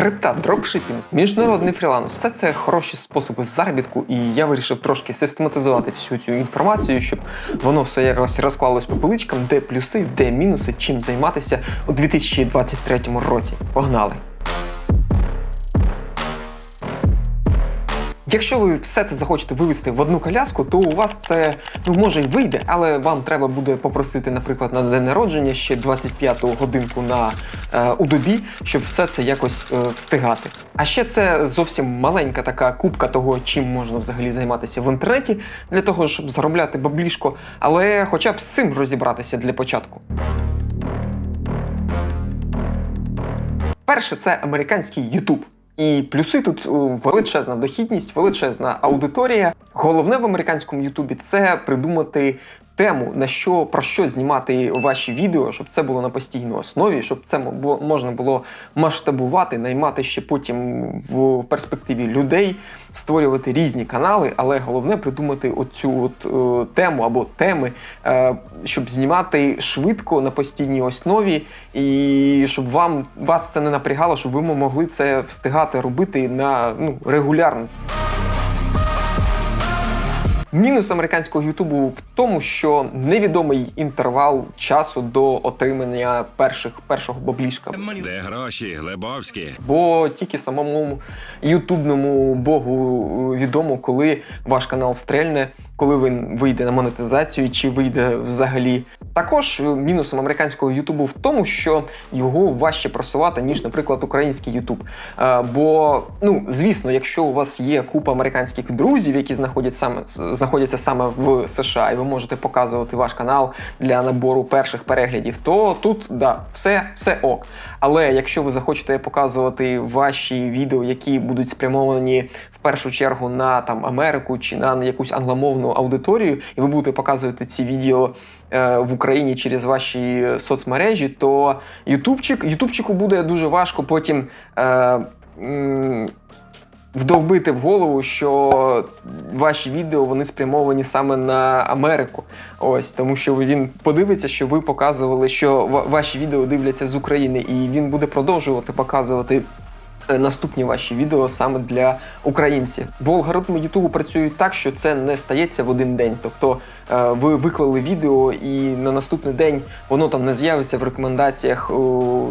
Крипта, дропшипінг, міжнародний фріланс все це хороші способи заробітку, і я вирішив трошки систематизувати всю цю інформацію, щоб воно все якось розклалось по поличкам, де плюси, де мінуси, чим займатися у 2023 році. Погнали! Якщо ви все це захочете вивести в одну коляску, то у вас це ну може й вийде, але вам треба буде попросити, наприклад, на день народження ще 25-ту годинку на е, у добі, щоб все це якось е, встигати. А ще це зовсім маленька така кубка того, чим можна взагалі займатися в інтернеті для того, щоб заробляти баблішко, але хоча б з цим розібратися для початку. Перше, це американський YouTube. І плюси тут величезна дохідність, величезна аудиторія. Головне в американському Ютубі це придумати тему, на що про що знімати ваші відео, щоб це було на постійній основі, щоб це можна було масштабувати, наймати ще потім в перспективі людей, створювати різні канали, але головне придумати оцю от е, тему або теми, е, щоб знімати швидко на постійній основі, і щоб вам вас це не напрягало, щоб ви могли це встигати робити на ну регулярно. Мінус американського Ютубу в тому, що невідомий інтервал часу до отримання перших першого баблішка. Де гроші, Глебовські? Бо тільки самому ютубному богу відомо, коли ваш канал стрельне, коли він вийде на монетизацію, чи вийде взагалі. Також мінусом американського Ютубу в тому, що його важче просувати, ніж, наприклад, український Ютуб. Е, Бо, ну, звісно, якщо у вас є купа американських друзів, які знаходять саме, знаходяться саме в США, і ви можете показувати ваш канал для набору перших переглядів, то тут да, все, все ок. Але якщо ви захочете показувати ваші відео, які будуть спрямовані в першу чергу на там Америку чи на якусь англомовну аудиторію, і ви будете показувати ці відео е, в Україні через ваші соцмережі, то Ютубчик, Ютубчику буде дуже важко потім. Е, Вдовбити в голову, що ваші відео вони спрямовані саме на Америку. Ось тому, що він подивиться, що ви показували, що ваші відео дивляться з України, і він буде продовжувати показувати е, наступні ваші відео саме для українців. Бо алгоритми Ютубу працюють так, що це не стається в один день. Тобто е, ви виклали відео, і на наступний день воно там не з'явиться в рекомендаціях,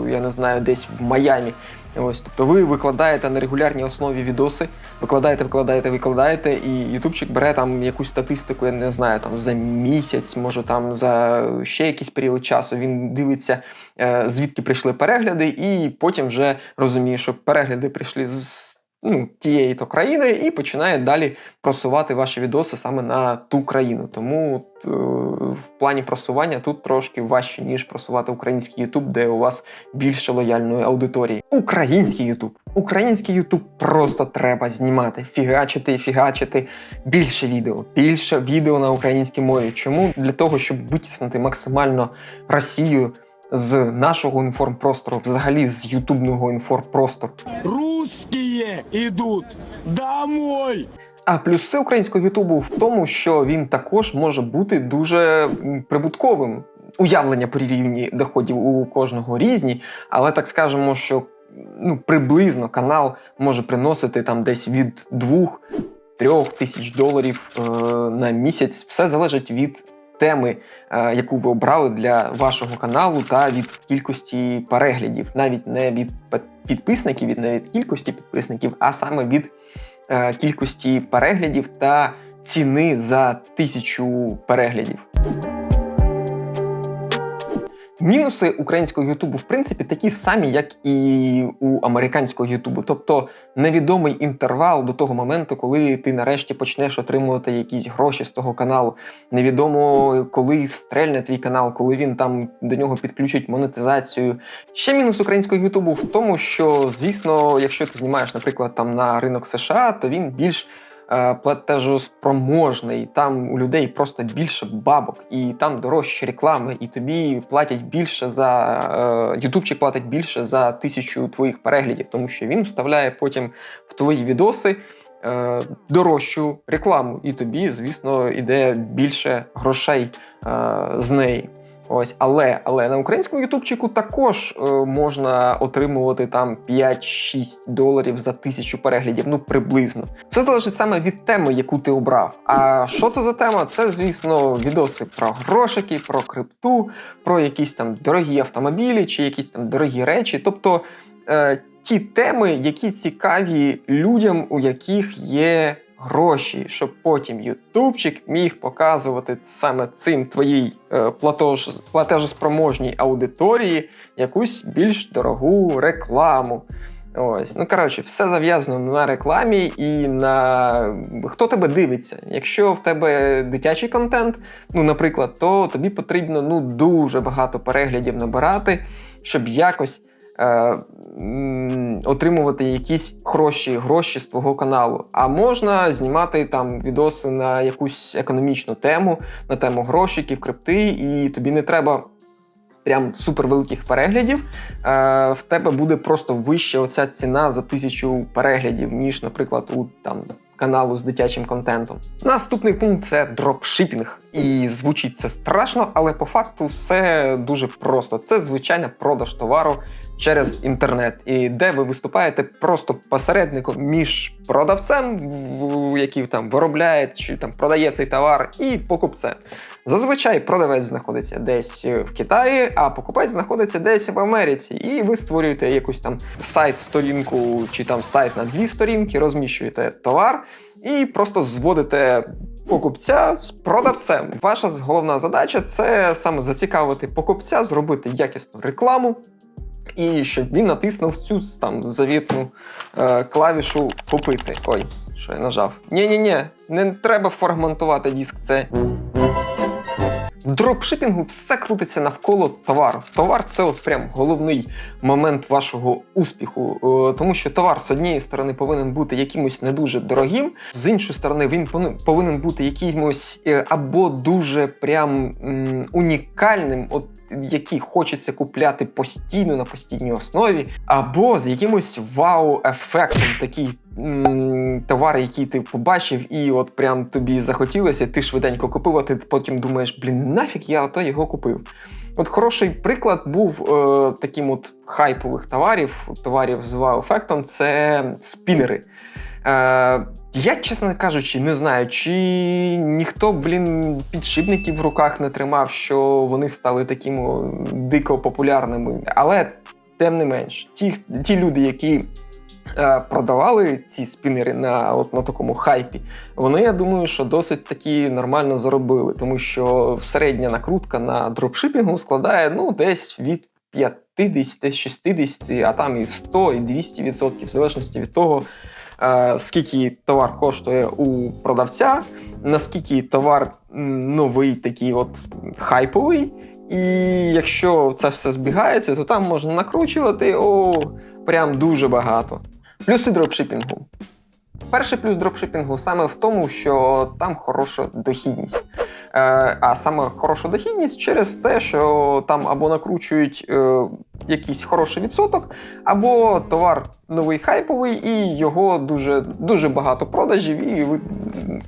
я не знаю, десь в Майамі. Ось, тобто ви викладаєте на регулярній основі відоси, викладаєте, викладаєте, викладаєте, і ютубчик бере там якусь статистику, я не знаю, там за місяць, може там за ще якийсь період часу. Він дивиться, е, звідки прийшли перегляди, і потім вже розуміє, що перегляди прийшли з ну, тієї то країни, і починає далі просувати ваші відоси саме на ту країну. Тому е, в плані просування тут трошки важче, ніж просувати український Ютуб, де у вас більше лояльної аудиторії. Український Ютуб. Український Ютуб просто треба знімати, фігачити і фігачити більше відео, більше відео на українській мові. Чому? Для того, щоб витіснити максимально Росію з нашого інформпростору, взагалі з ютубного інформпростору. Русские идут домой! А плюси українського Ютубу в тому, що він також може бути дуже прибутковим. Уявлення при рівні доходів у кожного різні, але так скажемо, що ну, приблизно канал може приносити там десь від 2-3 тисяч доларів е, на місяць. Все залежить від теми, е, яку ви обрали для вашого каналу, та від кількості переглядів, навіть не від підписників, від не від кількості підписників, а саме від е, кількості переглядів та ціни за тисячу переглядів. Мінуси українського Ютубу, в принципі, такі самі, як і у американського Ютубу. Тобто невідомий інтервал до того моменту, коли ти нарешті почнеш отримувати якісь гроші з того каналу. Невідомо, коли стрельне твій канал, коли він там до нього підключить монетизацію. Ще мінус українського Ютубу в тому, що, звісно, якщо ти знімаєш, наприклад, там на ринок США, то він більш платежоспроможний. Там у людей просто більше бабок, і там дорожчі реклами, і тобі платять більше за е, Ютубчик платить більше за тисячу твоїх переглядів, тому що він вставляє потім в твої відоси. е, Дорожчу рекламу, і тобі, звісно, йде більше грошей е, з неї. Ось, але, але на українському ютубчику також е, можна отримувати там 5-6 доларів за тисячу переглядів, ну приблизно. Все залежить саме від теми, яку ти обрав. А що це за тема? Це, звісно, відоси про грошики, про крипту, про якісь там дорогі автомобілі чи якісь там дорогі речі. Тобто е, ті теми, які цікаві людям, у яких є гроші, щоб потім ютубчик міг показувати саме цим твоїй е, платеж, платежоспроможній аудиторії якусь більш дорогу рекламу. Ось, ну коротше, все зав'язано на рекламі і на хто тебе дивиться. Якщо в тебе дитячий контент, ну, наприклад, то тобі потрібно ну дуже багато переглядів набирати, щоб якось е, отримувати якісь хороші гроші з твого каналу. А можна знімати там відоси на якусь економічну тему, на тему грошиків, крипти, і тобі не треба. Прям супервеликих переглядів, е, в тебе буде просто вища оця ціна за тисячу переглядів, ніж, наприклад, у там каналу з дитячим контентом. Наступний пункт це дропшипінг. І звучить це страшно, але по факту все дуже просто. Це звичайна продаж товару через інтернет, і де ви виступаєте просто посередником між продавцем, який там виробляє чи там продає цей товар, і покупцем. Зазвичай продавець знаходиться десь е, в Китаї, а покупець знаходиться десь в Америці. І ви створюєте якусь там сайт-сторінку чи там сайт на дві сторінки, розміщуєте товар і просто зводите покупця з продавцем. Ваша головна задача це саме зацікавити покупця, зробити якісну рекламу. І щоб він натиснув цю там завітну е, клавішу купити. Ой, що я нажав. Ні-ні-ні, не треба фрагментувати диск. Це дропшипінгу все крутиться навколо товару. Товар це от прям головний момент вашого успіху, Е, тому що товар з однієї сторони повинен бути якимось не дуже дорогим, з іншої сторони він повинен- бути якимось е, або дуже прям унікальним, от який хочеться купляти постійно на постійній основі, або з якимось вау-ефектом, такий товар, який ти побачив, і от прям тобі захотілося, ти швиденько купив, а ти потім думаєш, блін, нафіг я ото його купив. От хороший приклад був е, таким от хайпових товарів, товарів з вау-ефектом, це спінери. Е, я, чесно кажучи, не знаю, чи ніхто, блін, підшипників в руках не тримав, що вони стали такими дико популярними. Але тим не менш, ті, ті люди, які продавали ці спінери на, от, на такому хайпі, вони, я думаю, що досить таки нормально заробили, тому що середня накрутка на дропшипінгу складає ну, десь від 50, 60, а там і 100, і 200 відсотків, в залежності від того, е, скільки товар коштує у продавця, наскільки товар новий, такий от хайповий. І якщо це все збігається, то там можна накручувати о, прям дуже багато. Плюси дропшипінгу. Перший плюс дропшипінгу саме в тому, що там хороша дохідність. Е, а саме хороша дохідність через те, що там або накручують е, якийсь хороший відсоток, або товар новий хайповий, і його дуже, дуже багато продажів, і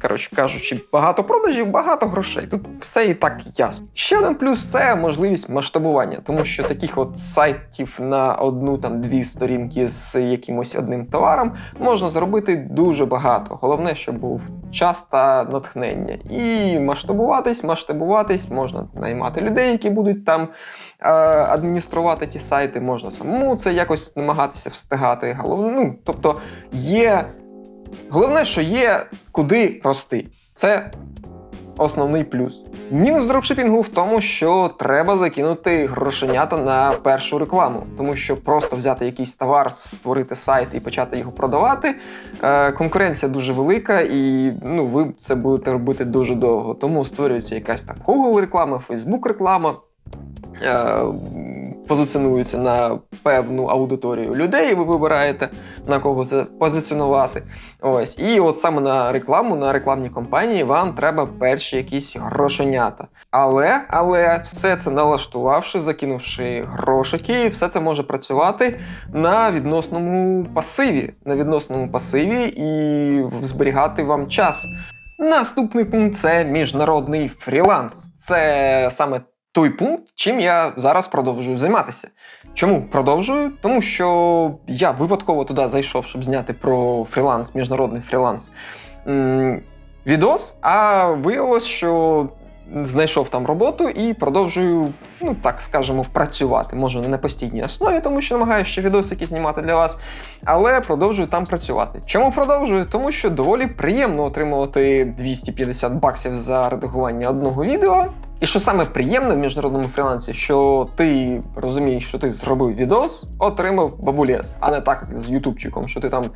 коротше кажучи, багато продажів, багато грошей. Тут все і так ясно. Ще один плюс це можливість масштабування, тому що таких от сайтів на одну там дві сторінки з якимось одним товаром можна зробити дуже багато. Головне, щоб був час та натхнення. І масштабуватись, масштабуватись, можна наймати людей, які будуть там е, адмініструвати ті сайти, можна самому це якось намагатися встигати. Головне, ну, тобто є. Головне, що є куди рости. Це основний плюс. Мінус дропшипінгу в тому, що треба закинути грошенята на першу рекламу, тому що просто взяти якийсь товар, створити сайт і почати його продавати. Е, конкуренція дуже велика, і ну, ви це будете робити дуже довго. Тому створюється якась там Google реклама, Facebook реклама. Позиціонуються на певну аудиторію людей, ви вибираєте на кого це позиціонувати. Ось, і от саме на рекламу, на рекламні кампанії вам треба перші якісь грошенята. Але, але все це налаштувавши, закинувши грошики, все це може працювати на відносному пасиві, на відносному пасиві і зберігати вам час. Наступний пункт це міжнародний фріланс. Це саме той пункт, чим я зараз продовжую займатися. Чому продовжую? Тому що я випадково туди зайшов, щоб зняти про фріланс, міжнародний фріланс. Відос, а виявилось, що знайшов там роботу і продовжую, ну так скажемо, працювати. Може, не на постійній основі, тому що намагаюся ще відосики знімати для вас, але продовжую там працювати. Чому продовжую? Тому що доволі приємно отримувати 250 баксів за редагування одного відео. І що саме приємне в міжнародному фрілансі, що ти розумієш, що ти зробив відос, отримав бабулєс, а не так з ютубчиком, що ти там е,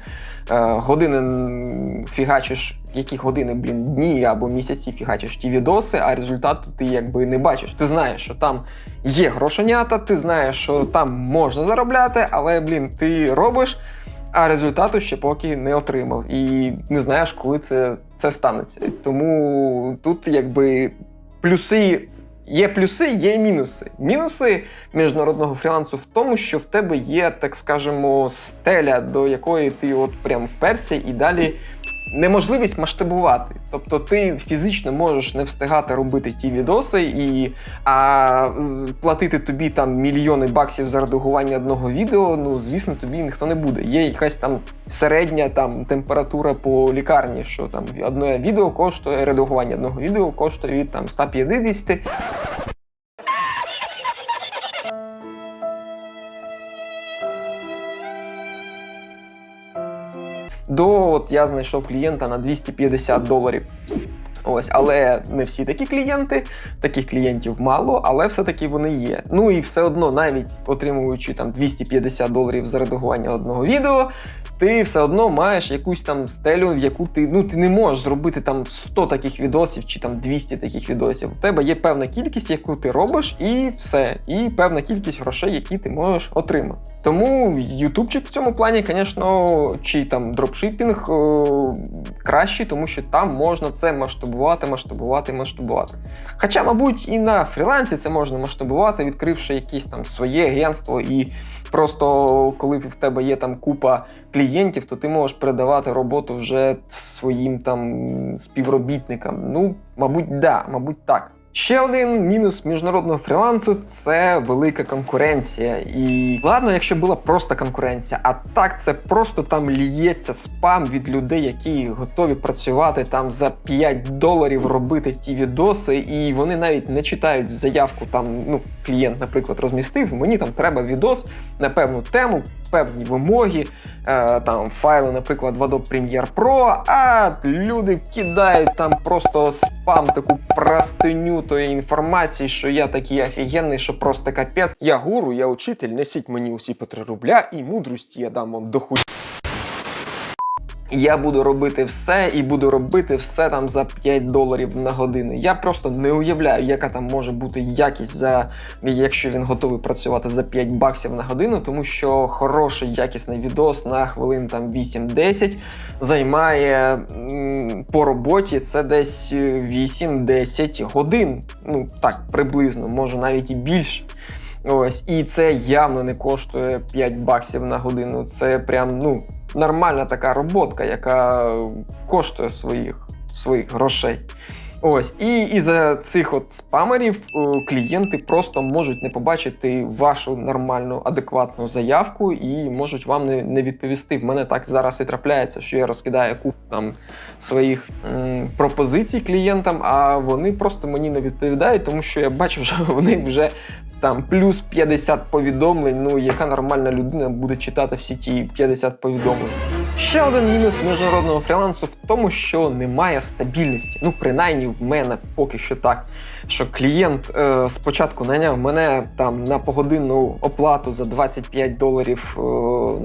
години фігачиш, які години, блін, дні або місяці фігачиш ті відоси, а результату ти якби не бачиш. Ти знаєш, що там є грошенята, ти знаєш, що там можна заробляти, але, блін, ти робиш. А результату ще поки не отримав. І не знаєш, коли це, це станеться. Тому тут якби плюси. Є плюси, є мінуси. Мінуси міжнародного фрілансу в тому, що в тебе є, так скажемо, стеля, до якої ти от прям вперся, і далі неможливість масштабувати. Тобто ти фізично можеш не встигати робити ті відоси, і а платити тобі там мільйони баксів за редагування одного відео, ну звісно, тобі ніхто не буде. Є якась там середня там температура по лікарні, що там одне відео коштує редагування одного відео коштує від там 150 до от я знайшов клієнта на 250 доларів. Ось, але не всі такі клієнти, таких клієнтів мало, але все-таки вони є. Ну і все одно, навіть отримуючи там 250 доларів за редагування одного відео, ти все одно маєш якусь там стелю, в яку ти ну ти не можеш зробити там 100 таких відосів чи там 200 таких відосів. У тебе є певна кількість, яку ти робиш, і все. І певна кількість грошей, які ти можеш отримати. Тому ютубчик в цьому плані, звісно, чи там дропшипінг о, кращий, тому що там можна це масштабувати, масштабувати, масштабувати. Хоча, мабуть, і на фрілансі це можна масштабувати, відкривши якесь там своє агентство, і просто коли в тебе є там купа клієнтів, то ти можеш передавати роботу вже своїм там співробітникам. Ну, мабуть, да, мабуть, так. Ще один мінус міжнародного фрілансу це велика конкуренція. І ладно, якщо була просто конкуренція, а так це просто там ліється спам від людей, які готові працювати там за 5 доларів, робити ті відоси, і вони навіть не читають заявку. Там ну клієнт, наприклад, розмістив. Мені там треба відос на певну тему, певні вимоги, е, там файли, наприклад, в Adobe Premiere Pro, а люди кидають там просто спам, таку простиню тої інформації, що я такий офігенний, що просто капець. Я гуру, я учитель, несіть мені усі по 3 рубля і мудрості я дам вам до хуй. Я буду робити все і буду робити все там за 5 доларів на годину. Я просто не уявляю, яка там може бути якість за якщо він готовий працювати за 5 баксів на годину, тому що хороший якісний відос на хвилин там 8-10 займає по роботі це десь 8-10 годин. Ну так, приблизно, може навіть і більше. Ось, і це явно не коштує 5 баксів на годину. Це прям ну нормальна така роботка, яка коштує своїх, своїх грошей. Ось, і із-за цих от спамерів е, клієнти просто можуть не побачити вашу нормальну, адекватну заявку і можуть вам не, не відповісти. В мене так зараз і трапляється, що я розкидаю купу там своїх м, пропозицій клієнтам, а вони просто мені не відповідають, тому що я бачу, що в них вже там плюс 50 повідомлень. Ну, яка нормальна людина буде читати всі ті 50 повідомлень. Ще один мінус міжнародного фрілансу в тому, що немає стабільності. Ну, принаймні, в мене поки що так. Що клієнт е, спочатку наняв мене там на погодинну оплату за 25 доларів е,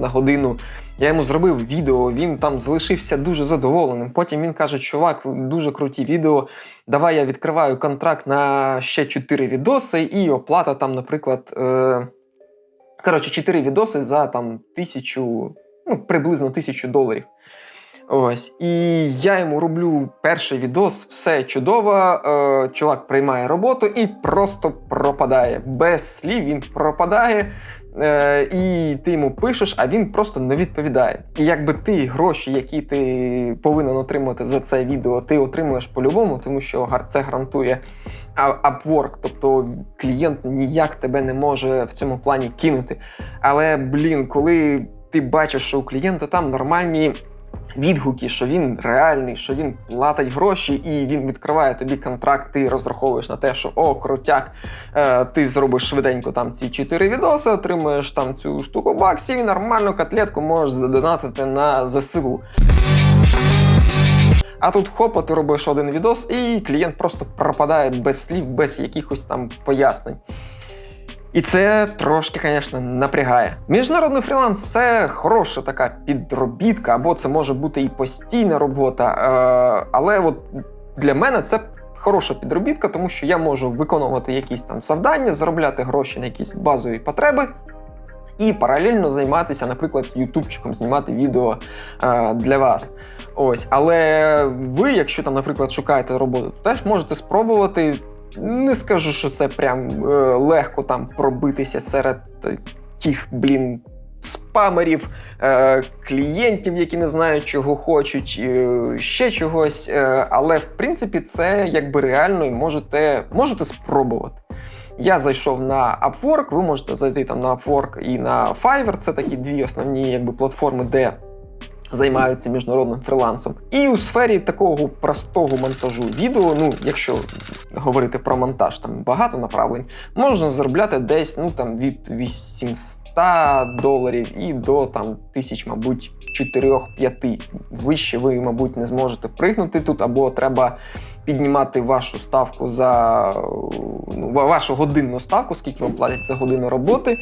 на годину. Я йому зробив відео, він там залишився дуже задоволеним. Потім він каже: чувак, дуже круті відео. Давай я відкриваю контракт на ще 4 відоси, і оплата там, наприклад. Е, коротше, 4 відоси за там тисячу, ну, приблизно тисячу доларів. Ось. І я йому роблю перший відос, все чудово. Е, чувак приймає роботу і просто пропадає. Без слів він пропадає. Е, і ти йому пишеш, а він просто не відповідає. І якби ти гроші, які ти повинен отримати за це відео, ти отримуєш по-любому, тому що це гарантує Upwork, тобто клієнт ніяк тебе не може в цьому плані кинути. Але блін, коли ти бачиш, що у клієнта там нормальні відгуки, що він реальний, що він платить гроші, і він відкриває тобі контракт, ти розраховуєш на те, що о, крутяк, е, ти зробиш швиденько там ці чотири відоси, отримуєш там цю штуку баксів і нормальну котлетку можеш задонатити на ЗСУ. А тут хопа, ти робиш один відос, і клієнт просто пропадає без слів, без якихось там пояснень. І це трошки, звісно, напрягає. Міжнародний фріланс це хороша така підробітка, або це може бути і постійна робота. Е, але от для мене це хороша підробітка, тому що я можу виконувати якісь там завдання, заробляти гроші на якісь базові потреби. І паралельно займатися, наприклад, ютубчиком, знімати відео е, для вас. Ось, але ви, якщо там, наприклад, шукаєте роботу, теж можете спробувати. Не скажу, що це прям е, легко там пробитися серед тих, блін, спамерів, е, клієнтів, які не знають, чого хочуть, е, ще чогось. Е, але в принципі це якби реально і можете, можете спробувати. Я зайшов на Upwork, ви можете зайти там на Upwork і на Fiverr. Це такі дві основні якби, платформи, де займаються міжнародним фрилансом. І у сфері такого простого монтажу відео, ну якщо говорити про монтаж, там багато направлень, можна заробляти десь ну там від 800 доларів і до там тисяч, мабуть, 4-5. Вище ви, мабуть, не зможете пригнути тут, або треба піднімати вашу ставку за ну, вашу годинну ставку, скільки вам платять за годину роботи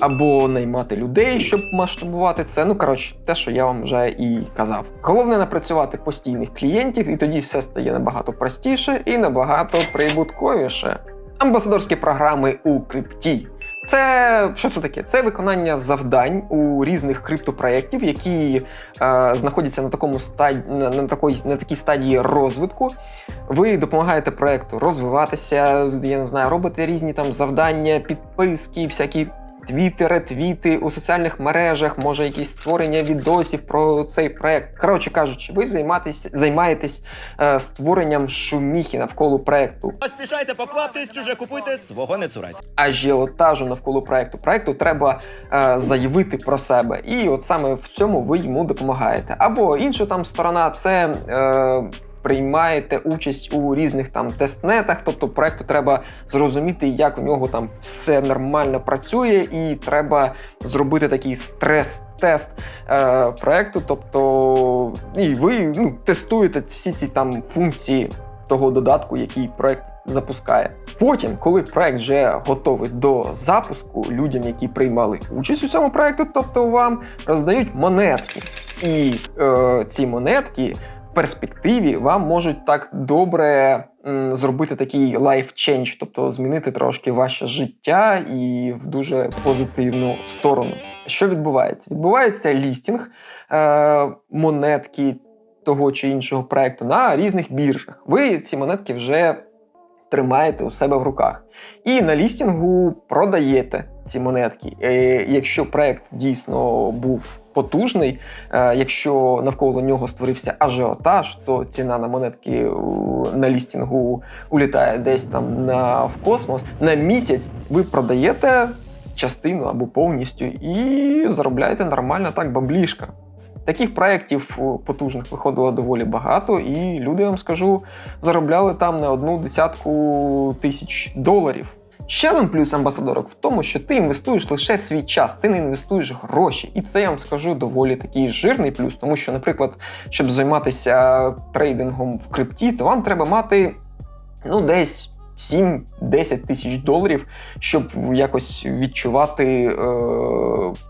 або наймати людей, щоб масштабувати це. Ну коротше, те, що я вам вже і казав. Головне напрацювати постійних клієнтів, і тоді все стає набагато простіше і набагато прибутковіше. Амбасадорські програми у крипті. Це що це таке? Це виконання завдань у різних криптопроєктів, які е, знаходяться на такому стаді, на, на, такій, на такій стадії розвитку. Ви допомагаєте проекту розвиватися, я не знаю, робите різні там завдання, підписки, всякі твіти, ретвіти у соціальних мережах, може якісь створення відосів про цей проект. Коротше кажучи, ви займаєтесь, займаєтесь е, створенням шуміхи навколо проекту. Поспішайте, покваптесь, чуже купуйте, свого не цурайте. ажіотажу навколо проекту. Проекту треба е, заявити про себе, і от саме в цьому ви йому допомагаєте. Або інша там сторона це. Е, Приймаєте участь у різних там тестнетах, тобто проекту треба зрозуміти, як у нього там все нормально працює, і треба зробити такий стрес-тест е, проекту. Тобто, і ви ну, тестуєте всі ці там функції того додатку, який проект запускає. Потім, коли проект вже готовий до запуску, людям, які приймали участь у цьому проекті, тобто вам роздають монетки. І е, ці монетки перспективі вам можуть так добре зробити такий change, тобто змінити трошки ваше життя і в дуже позитивну сторону. Що відбувається? Відбувається лістінг е, монетки того чи іншого проекту на різних біржах. Ви ці монетки вже тримаєте у себе в руках. І на лістінгу продаєте ці монетки. Е, якщо проект дійсно був потужний, е, якщо навколо нього створився ажіотаж, то ціна на монетки на лістінгу улітає десь там на в космос. На місяць ви продаєте частину або повністю і заробляєте нормально так баблішка. Таких проєктів потужних виходило доволі багато, і люди, я вам скажу, заробляли там на одну десятку тисяч доларів. Ще один плюс амбасадорок в тому, що ти інвестуєш лише свій час, ти не інвестуєш гроші. І це я вам скажу доволі такий жирний плюс, тому що, наприклад, щоб займатися трейдингом в крипті, то вам треба мати ну, десь 7-10 тисяч доларів, щоб якось відчувати е,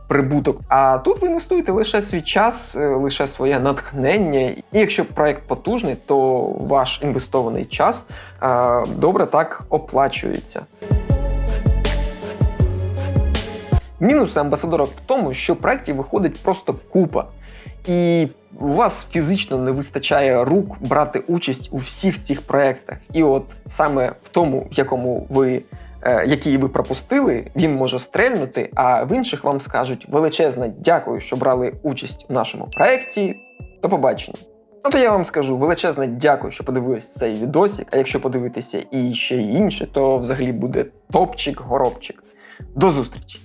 прибуток. А тут ви інвестуєте лише свій час, е, лише своє натхнення. І якщо проект потужний, то ваш інвестований час е, добре так оплачується. Мінуси амбасадора в тому, що проєктів виходить просто купа. І у вас фізично не вистачає рук брати участь у всіх цих проєктах. І от саме в тому, в якому ви е, який ви пропустили, він може стрельнути, а в інших вам скажуть величезне дякую, що брали участь в нашому проєкті. До побачення. Ну то я вам скажу величезне дякую, що подивились цей відосик. А якщо подивитися і ще й інше, то взагалі буде топчик, горобчик. До зустрічі!